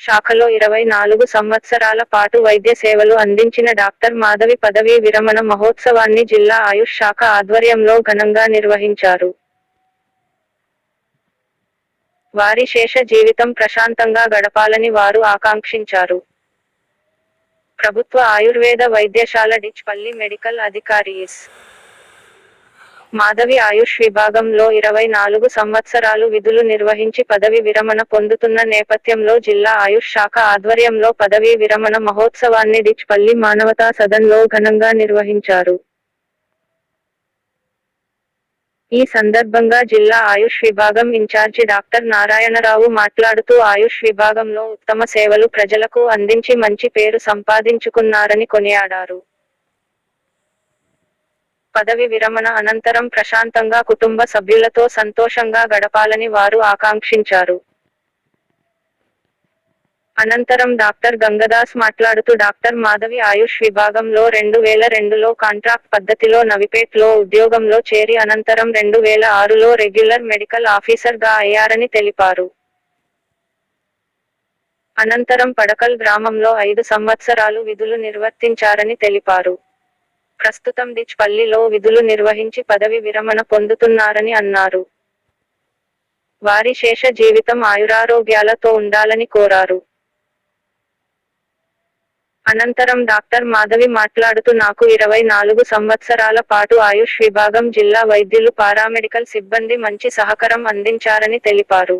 శాఖలో ఇరవై నాలుగు సంవత్సరాల పాటు వైద్య సేవలు అందించిన డాక్టర్ మాధవి పదవీ విరమణ మహోత్సవాన్ని జిల్లా ఆయుష్ శాఖ ఆధ్వర్యంలో ఘనంగా నిర్వహించారు. వారి శేష జీవితం ప్రశాంతంగా గడపాలని వారు ఆకాంక్షించారు. ప్రభుత్వ ఆయుర్వేద వైద్యశాల డిచ్పల్లి మెడికల్ అధికారి ఎస్. మాధవి ఆయుష్ విభాగంలో ఇరవై నాలుగు సంవత్సరాలు విధులు నిర్వహించి పదవి విరమణ పొందుతున్న నేపథ్యంలో జిల్లా ఆయుష్ శాఖ ఆధ్వర్యంలో పదవీ విరమణ మహోత్సవాన్ని డిచ్పల్లి మానవతా సదన్లో ఘనంగా నిర్వహించారు. ఈ సందర్భంగా జిల్లా ఆయుష్ విభాగం ఇన్ఛార్జి డాక్టర్ నారాయణరావు మాట్లాడుతూ ఆయుష్ విభాగంలో ఉత్తమ సేవలు ప్రజలకు అందించి మంచి పేరు సంపాదించుకున్నారని కొనియాడారు. పదవి విరమణ అనంతరం ప్రశాంతంగా కుటుంబ సభ్యులతో సంతోషంగా గడపాలని వారు ఆకాంక్షించారు. అనంతరం డాక్టర్ గంగదాస్ మాట్లాడుతూ డాక్టర్ మాధవి ఆయుష్ విభాగంలో రెండు వేల రెండులో కాంట్రాక్ట్ పద్ధతిలో నవిపేట్లో ఉద్యోగంలో చేరి అనంతరం రెండు వేల ఆరులో రెగ్యులర్ మెడికల్ ఆఫీసర్గా అయ్యారని తెలిపారు. అనంతరం పడకల్ గ్రామంలో ఐదు సంవత్సరాలు విధులు నిర్వర్తించారని తెలిపారు. ప్రస్తుతం డిచ్పల్లిలో విధులు నిర్వహించి పదవి విరమణ పొందుతున్నారని అన్నారు. వారి శేష జీవితం ఆయురారోగ్యాలతో ఉండాలని కోరారు. అనంతరం డాక్టర్ మాధవి మాట్లాడుతూ నాకు ఇరవై నాలుగు సంవత్సరాల పాటు ఆయుష్ విభాగం జిల్లా వైద్యులు పారామెడికల్ సిబ్బంది మంచి సహకారం అందించారని తెలిపారు.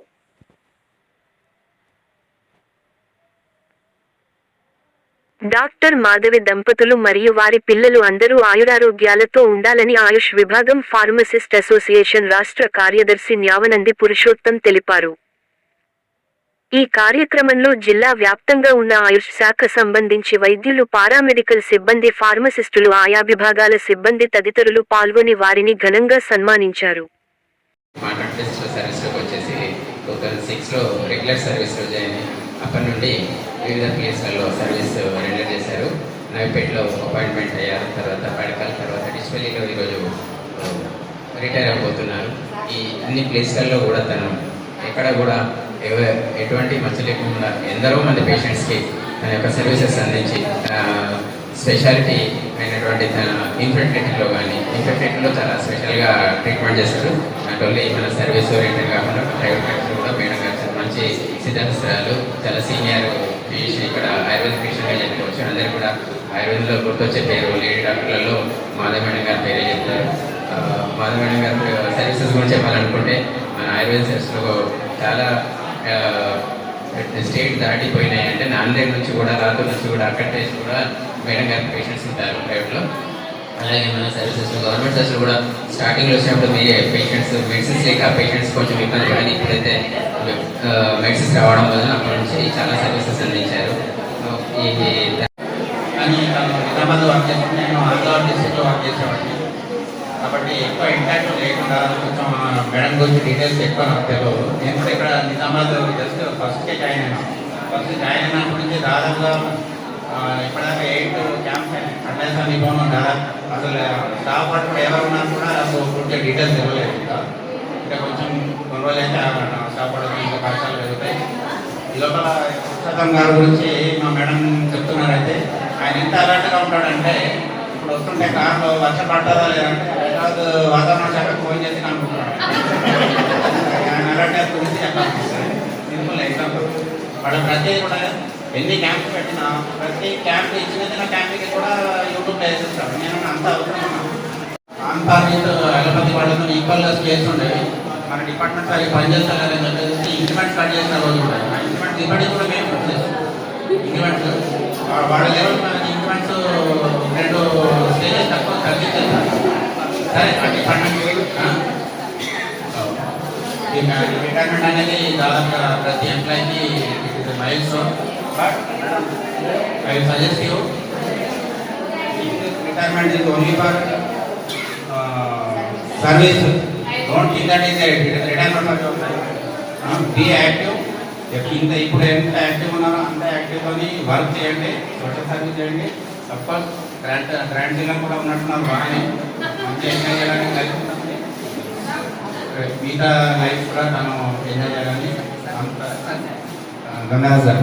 డాక్టర్ మాధవి దంపతులు మరియు వారి పిల్లలు అందరూ ఆయురారోగ్యాలతో ఉండాలని ఆయుష్ విభాగం ఫార్మసిస్ట్ అసోసియేషన్ రాష్ట్ర కార్యదర్శి న్యావనంది పురుషోత్తం తెలిపారు. ఈ కార్యక్రమంలో జిల్లా వ్యాప్తంగా ఉన్న ఆయుష్ శాఖ సంబంధించి వైద్యులు పారామెడికల్ సిబ్బంది ఫార్మసిస్టులు ఆయా విభాగాల సిబ్బంది తదితరులు పాల్గొని వారిని ఘనంగా సన్మానించారు. అప్పటి నుండి వివిధ ప్లేస్లలో సర్వీస్ రెండర్ చేశారు. నవిపేటలో అపాయింట్మెంట్ అయ్యారు తర్వాత పడకల్ తర్వాత డిస్పెల్లీలో ఈరోజు రిటైర్ అయిపోతున్నారు. ఈ అన్ని ప్లేస్లలో కూడా తను ఎక్కడ కూడా ఎటువంటి మచ్చ లేకుండా ఎందరో మంది పేషెంట్స్కి తన యొక్క సర్వీసెస్ అందించి స్పెషాలిటీ అయినటువంటి తన ఇన్ఫెక్టెట్లో కానీ ఇన్ఫెక్టెట్లో చాలా స్పెషల్గా ట్రీట్మెంట్ చేస్తారు. నాట్ ఓన్లీ మన సర్వీస్ ఓరియంటెడ్ కాకుండా ప్రైవేట్ ప్రాక్టీస్ కూడా మేడం గారు మంచి సిద్ధాంతాలు చాలా సీనియర్ ఫిజిషియన్ ఇక్కడ ఆయుర్వేద ఫిజిషియన్గా చెప్పుకోవచ్చు అందరూ కూడా ఆయుర్వేదంలో గుర్తొచ్చే పేరు లేడీ డాక్టర్లలో మాధవ గారి పేరే చెప్తారు. ఆ, మాధవ గారి సర్వీసెస్ గురించి చెప్పాలనుకుంటే మన ఆయుర్వేద సర్వీస్లో చాలా స్టేట్ దాటిపోయినాయి. అంటే నాందేడ్ నుంచి కూడా రాత్రి నుంచి కూడా అక్కడ నుంచి కూడా మేడం గారి పేషెంట్స్ ఉంటారు ప్రైవేట్లో అలాగే మన సర్వీసెస్ గవర్నమెంట్ సర్వీస్ కూడా స్టార్టింగ్లో వచ్చినప్పుడు మీ పేషెంట్స్ మెడిసిన్స్ లేక పేషెంట్స్ కొంచెం ఇబ్బంది కానీ ఇప్పుడైతే మెడిసిన్స్ రావడం వల్ల అప్పటి నుంచి చాలా సర్వీసెస్ అందించారు. ఈ కానీ తను నిజామాబాద్ వర్క్ చేసి నేను ఆంధ్రప్రదేశ్ డిస్ట్రిక్ట్లో వర్క్ చేసేవాడిని. కాబట్టి ఎక్కువ ఇంటాక్ట్ లేకుండా కొంచెం మేడం గురించి డీటెయిల్స్ ఎక్కువ నాకు తెలియదు. నేను ఇక్కడ నిజామాబాద్ జస్ట్ ఫస్ట్కే జాయిన్ అయినా. ఫస్ట్ జాయిన్ అయినప్పటి నుంచి దాదాపుగా ఆ, ఇప్పటిదాకా ఎయిట్ క్యాంప్స్ అటెండెన్స్ అని పోను దాదాపు అసలు స్టాఫ్ వాళ్ళు కూడా ఎవరు ఉన్నా కూడా కొంచెం డీటెయిల్స్ ఇవ్వలేదు. ఇంకా ఇంకా కొంచెం కొన్ని రోజులు స్టాఫ్ వాళ్ళు ఇంకా కష్టాలు పెరుగుతాయి. ఈ లోపల పుస్తకం గారి గురించి మా మేడం చెప్తున్నారైతే ఆయన ఎంత అలర్ట్గా ఉంటాడంటే ఇప్పుడు వస్తుంటే కార్లో వర్షం పడ్డదా లేదంటే హైదరాబాద్ వాతావరణ శాఖ ఫోన్ చేసి అనుకుంటున్నాడు ఆయన అలర్ట్ గురించి చెప్పాలి. సింపుల్ ఎగ్జాంపుల్ వాళ్ళ ప్రతి కూడా ఎన్ని క్యాంపులు పెట్టినా ప్రతి క్యాంప్ ఇచ్చిన చిన్న క్యాంప్కి కూడా యూట్యూబ్ వేసేస్తాడు నేను అంత అవసరం ఆంధ్రప్రదేశ్ అలోపతి వాళ్ళతో ఈక్వల్గా ఉండేవి. మన డిపార్ట్మెంట్ అవి పనిచేస్తారని చెప్పేసి ఇంక్రిమెంట్ కట్ చేసిన రోజు కూడా. ఇంక్రిమెంట్ ఇంప్లిమెంట్ ఇప్పటికి కూడా మేము పూర్తి చేస్తాం. ఇంప్లిమెంట్స్ వాళ్ళ లెవెల్ ఇంక్రిమెంట్స్ రెండు స్టేజెస్ తక్కువ తగ్గించేస్తారు సరే ఆ డిపార్ట్మెంట్ రిటైర్మెంట్ అనేది దాదాపు ప్రతి ఎంప్లాయీకి it milestone but I suggest you retirement is only for uh, service. Don't think that is a retirement for your life. Uh, be active. ఇంత ఇప్పుడు ఎంత యాక్టివ్ ఉన్నారో అంత యాక్టివ్ అని వర్క్ చేయండి సోషల్ సర్వీస్ చేయండి. Of course grand grand dealer కూడా ఉన్నట్టున్నారు బాగానే. మంచి ఎంజాయ్ చేయాలని కలిసి మిగతా లైఫ్ కూడా తను ఎంజాయ్ చేయాలని అంత గంగాధర్ సార్